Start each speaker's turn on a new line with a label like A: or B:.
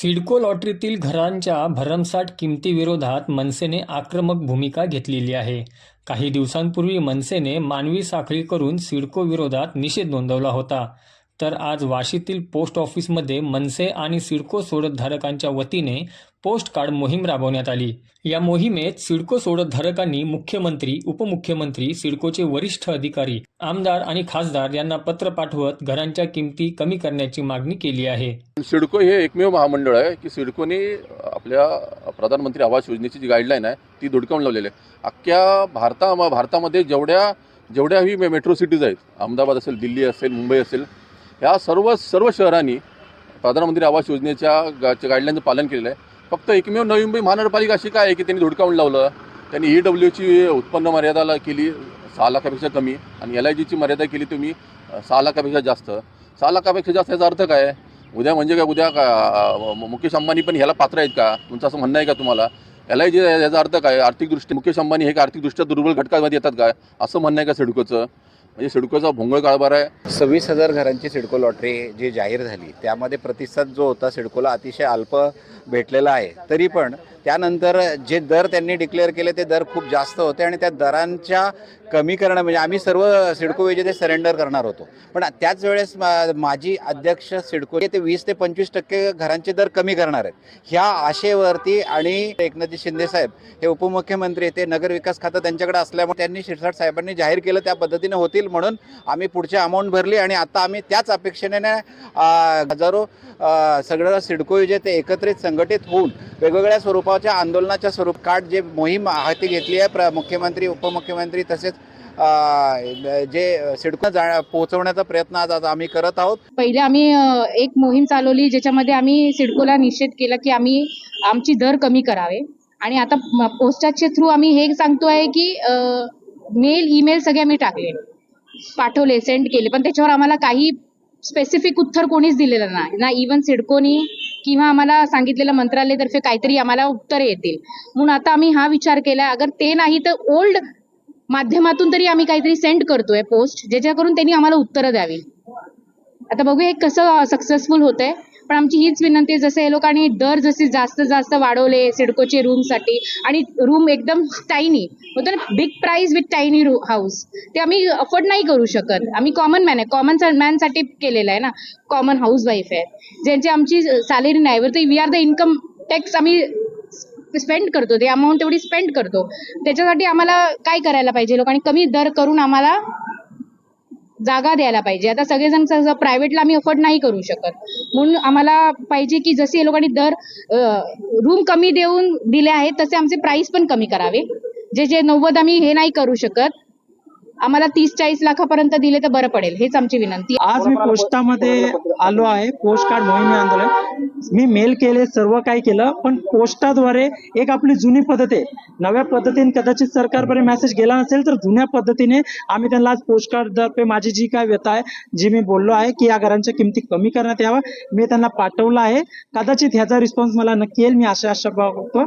A: सिडको लॉटरीतील घरांच्या भरमसाठ किमतीविरोधात मनसेने आक्रमक भूमिका घेतलेली आहे. काही दिवसांपूर्वी मनसेने मानवी साखळी करून सिडको विरोधात निषेध नोंदवला होता. तर आज वाशीतील पोस्ट ऑफिसमध्ये मनसे आणि सिडको सोडतधारकांच्या वतीने पोस्ट कार्ड मोहीम राबवण्यात आली. या मोहिमेत सिडको सोडतधारकांनी मुख्यमंत्री उपमुख्यमंत्री सिडकोचे वरिष्ठ अधिकारी आमदार आणि खासदार यांना पत्र पाठवत घरांच्या किमती कमी करण्याची मागणी केली आहे.
B: सिडको हे एकमेव महामंडळ आहे की सिडकोने आपल्या प्रधानमंत्री आवास योजनेची जी गाईडलाईन आहे ती धुडकावून लावलेली आहे. अख्ख्या भारता भारतामध्ये जेवढ्या जेवढ्याही मेट्रो सिटीज आहेत अहमदाबाद असेल दिल्ली असेल मुंबई असेल ह्या सर्व सर्व शहरांनी प्रधानमंत्री आवास योजनेच्या गा- गाईडलाईनचं पालन केलेलं आहे. फक्त एकमेव नवी मुंबई महानगरपालिका अशी काय आहे की त्यांनी धुडकावून लावलं त्यांनी ई डब्ल्यूची उत्पन्न मर्यादाला केली सहा लाखापेक्षा कमी आणि एल आय जीची मर्यादा केली तुम्ही सहा लाखापेक्षा जास्त. सहा लाखापेक्षा जास्त याचा अर्थ काय उद्या म्हणजे काय उद्या का मुकेश अंबानी पण ह्याला पात्र आहेत का? तुमचं असं म्हणणं आहे का तुम्हाला? एल आय जी याचा अर्थ काय? आर्थिकदृष्ट्या मुकेश अंबानी हे आर्थिकदृष्ट्या दुर्बल घटकामध्ये येतात काय असं म्हणणं आहे का सिडकोचं? म्हणजे सिडकोचा भोंगळ कारभार आहे.
C: सव्वीस हजार घरांची सिडको लॉटरी जी जाहीर झाली त्यामध्ये प्रतिसाद जो होता सिडकोला अतिशय अल्प भेटलेला आहे. तरी पण त्यानंतर जे दर त्यांनी डिक्लेअर केले ते दर खूप जास्त होते आणि त्या दरांच्या कमी करणं म्हणजे आम्ही सर्व सिडको विजेते सरेंडर करणार होतो. पण त्याच वेळेस मा- माजी अध्यक्ष सिडको ते वीस ते पंचवीस टक्के घरांचे दर कमी करणार आहेत. ह्या आशेवरती आणि एकनाथजी शिंदे साहेब हे उपमुख्यमंत्री ते नगर विकास खातं त्यांच्याकडे असल्यामुळे त्यांनी शिरसाट साहेबांनी जाहीर केलं त्या पद्धतीने होतील म्हणून आम्ही पुढची अमाऊंट भरली आणि आता आम्ही त्याच अपेक्षेने हजारो सगळं सिडको विजेते एकत्रित संघटित होऊन वेगवेगळ्या स्वरूपाच्या आंदोलनाच्या स्वरूप काट जे मोहीम हाती घेतली आहे प्र मुख्यमंत्री उपमुख्यमंत्री तसेच जे सिडको जा पोहोचवण्याचा प्रयत्न आज आज आम्ही करत आहोत.
D: पहिले आम्ही एक मोहीम चालवली ज्याच्यामध्ये आम्ही सिडकोला निषेध केला की आम्ही आमची दर कमी करावे. आणि आता पोस्टाचे पोस्टाच्या थ्रू आम्ही हे सांगतो आहे की मेल ईमेल सगळे आम्ही टाकले. पाठवले सेंड केले. पण त्याच्यावर आम्हाला काही स्पेसिफिक उत्तर कोणीच दिलेलं नाही. ना इवन सिडकोनी किंवा आम्हाला सांगितलेलं मंत्रालयातर्फे काहीतरी आम्हाला उत्तर येतील. म्हणून आता आम्ही हा विचार केला अगर ते नाही तर ओल्ड माध्यमातून तरी आम्ही काहीतरी सेंड करतोय पोस्ट ज्याच्याकरून त्यांनी आम्हाला उत्तरं द्यावी. आता बघूया हे कसं सक्सेसफुल होत आहे पण आमची हीच विनंती आहे जसं हे लोकांनी दर जसे जास्त जास्त वाढवले सिडकोचे रूमसाठी आणि रूम एकदम टायनी होतं ना big price with tiny house ते आम्ही अफोर्ड नाही करू शकत. आम्ही कॉमन मॅन आहे. कॉमन मॅनसाठी केलेलं आहे ना. कॉमन हाऊस वाईफ आहे. ज्यांची आमची सॅलरी नाही वर we are the income tax आम्ही स्पेंड करतो ते अमाऊंट तेवढी स्पेंड करतो. त्याच्यासाठी आम्हाला काय करायला पाहिजे? लोकांनी कमी दर करून आम्हाला जागा द्यायला पाहिजे. आता सगळेजण प्रायव्हेटला आम्ही अफोर्ड नाही करू शकत. म्हणून आम्हाला पाहिजे की जसे हे लोकांनी दर रूम कमी देऊन दिले आहेत तसे आमचे प्राइस पण कमी करावे. जे जे नव्वद आम्ही हे नाही करू शकत आम्हाला तीस चाळीस लाखापर्यंत दिले तर बरं पडेल हेच आमची विनंती.
E: आज मी पोस्टामध्ये आलो आहे पोस्ट कार्ड मोहिमे आंदोलन. मी मेल केले सर्व काही केलं पण पोस्टाद्वारे एक आपली जुनी पद्धत आहे. नव्या पद्धतीने कदाचित सरकारपर्यंत मेसेज गेला नसेल तर जुन्या पद्धतीने आम्ही त्यांना आज पोस्ट कार्ड माझी जी काय व्यथा आहे जी मी बोललो आहे की या घरांच्या किमती कमी करण्यात यावं मी त्यांना पाठवलं आहे. कदाचित ह्याचा रिस्पॉन्स मला नक्की येईल मी आशा आशा बघतो